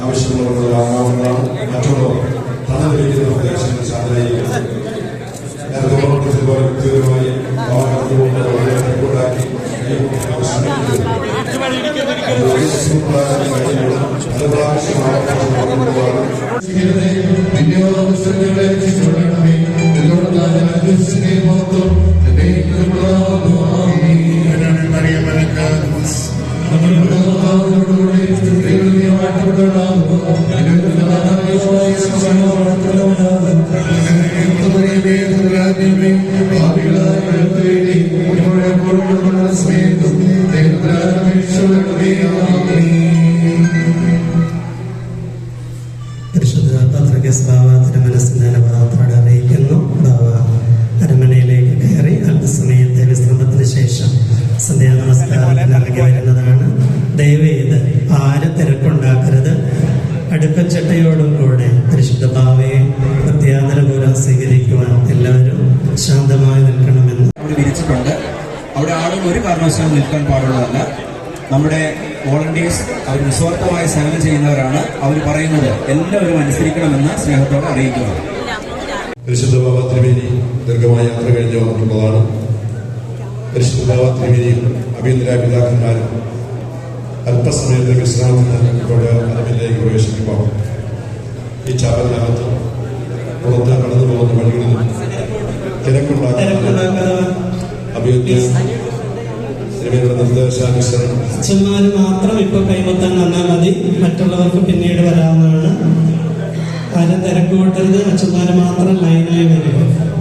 ആവശ്യമുള്ളവർക്ക് വാങ്ങാവുന്നതാണ് മറ്റുള്ളവർ തണൽ വയ്ക്കുന്ന പ്രദേശങ്ങൾ ശാന്തരായിരിക്കും നേരത്തെ ഓർമ്മിച്ചതുപോലെ വ്യക്തിപരമായി വാഹനത്തിലൂടെ വളരെ തിരക്കുണ്ടാക്കി പരിശുദ്ധ പത്രികസ്താവ തിരുമനസിന്റെ അനുഭവത്തോടെ അറിയിക്കുന്നു വിശ്രമത്തിന് ശേഷം സന്ധ്യാ നമസ്കാരം ഇറങ്ങി വരുന്നതാണ് ദയവേത് ആരും അടുക്കച്ചട്ടയോടും കൂടെ പരിശുദ്ധഭാവയെ ബാവയെ പ്രത്യാദരപൂർവം സ്വീകരിക്കുവാൻ എല്ലാവരും ശാന്തമായി നിൽക്കണമെന്ന്. അവിടെ വിരിച്ചിട്ടുണ്ട്. അവിടെ ആളുകൾ ഒരു കാരണവശാലും നിൽക്കാൻ പാടുള്ളതല്ല. നമ്മുടെ വോളണ്ടിയേഴ്സ് അവർ നിസ്വാർത്ഥമായ സേവനം ചെയ്യുന്നവരാണ്. അവർ പറയുന്നത് എല്ലാവരും അനുസരിക്കണമെന്ന് സ്നേഹത്തോടെ അറിയിക്കുന്നു. പരിശുദ്ധ ബാബ ത്രിവേദി ദീർഘമായ യാത്ര കഴിഞ്ഞ് വന്നിട്ടുള്ളതാണ്. പരിശുദ്ധ ബാബ ത്രിവേദി അഭ്യന്തര പിതാക്കന്മാരും അല്പസമയത്തെ വിശ്രാമത്തിന് ഇപ്പോൾ അരവിലേക്ക് പ്രവേശിക്കുമ്പോൾ ഈ ചാപലിനകത്ത് പുറത്ത് കടന്നു പോകുന്ന വഴികളിൽ തിരക്കുണ്ടാക്കുന്ന നിർദ്ദേശാനുസരണം അച്ഛന്മാർ മാത്രം ഇപ്പൊ കൈമുത്താൻ വന്നാൽ മതി. മറ്റുള്ളവർക്ക് പിന്നീട് വരാവുന്നതാണ്. ആരും തിരക്ക് കൂട്ടരുത്. അച്ഛന്മാർ മാത്രം ലൈനായി വരിക.